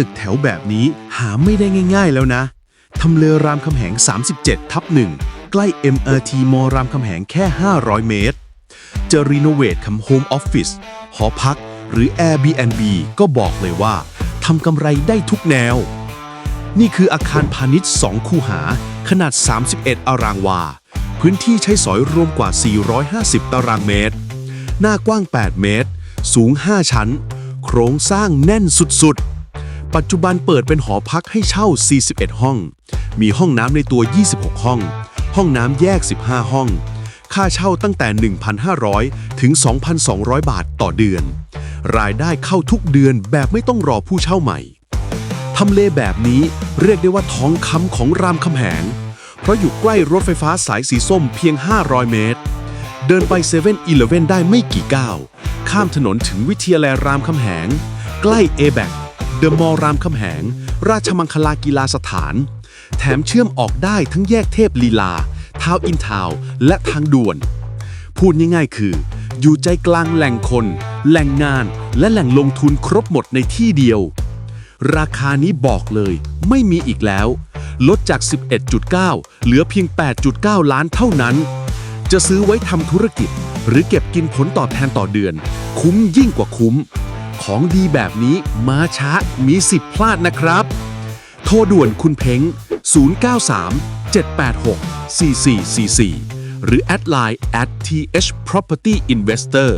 ตึกแถวแบบนี้หาไม่ได้ง่าย ๆ แล้วนะ ทำเลรามคำแหง 37 ทับ1ใกล้ MRT มอรามคำแหงแค่ 500 เมตร จะรีโนเวทคำโฮมออฟฟิศหอพัก หรือ Airbnb ก็บอกเลยว่าทำกำไรได้ทุกแนว นี่คืออาคารพาณิชย์ 2 คูหา ขนาด 31 อารางวา พื้นที่ใช้สอยรวมกว่า 450 ตารางเมตร หน้ากว้าง 8 เมตร สูง 5 ชั้น โครงสร้างแน่นสุดๆ ปัจจุบันเปิดเป็นหอพักให้เช่า 41 ห้อง มีห้องน้ำในตัว 26 ห้อง ห้องน้ำแยก 15 ห้อง ค่าเช่าตั้งแต่ 1,500 ถึง 2,200 บาทต่อเดือน รายได้เข้าทุกเดือนแบบไม่ต้องรอผู้เช่าใหม่ ทำเลแบบนี้เรียกได้ว่าท้องคำของรามคำแหง เพราะอยู่ใกล้รถไฟฟ้าสายสีส้มเพียง 500 เมตร เดินไป7 e เ e ่ e อได้ไม่กี่ก้าว ข้ามถนนถึงวิทยาลัยรามคำแหง ใกล้ a b a c เดอะมอลล์รามคำแหง ราชมังคลากีฬาสถาน แถมเชื่อมออกได้ทั้งแยกเทพลีลา ทาวอินทาว และทางด่วน พูดง่ายๆคือ อยู่ใจกลางแหล่งคน แหล่งงาน และแหล่งลงทุนครบหมดในที่เดียว ราคานี้บอกเลย ไม่มีอีกแล้ว ลดจาก 11.9 เหลือเพียง 8.9 ล้านเท่านั้น จะซื้อไว้ทำธุรกิจ หรือเก็บกินผลตอบแทนต่อเดือน คุ้มยิ่งกว่าคุ้ม ของดีแบบนี้มาช้ามีสิทธิ์พลาดนะครับ โทรด่วนคุณเพ้ง 093 786 4444 หรือแอดไลน์ at th property investor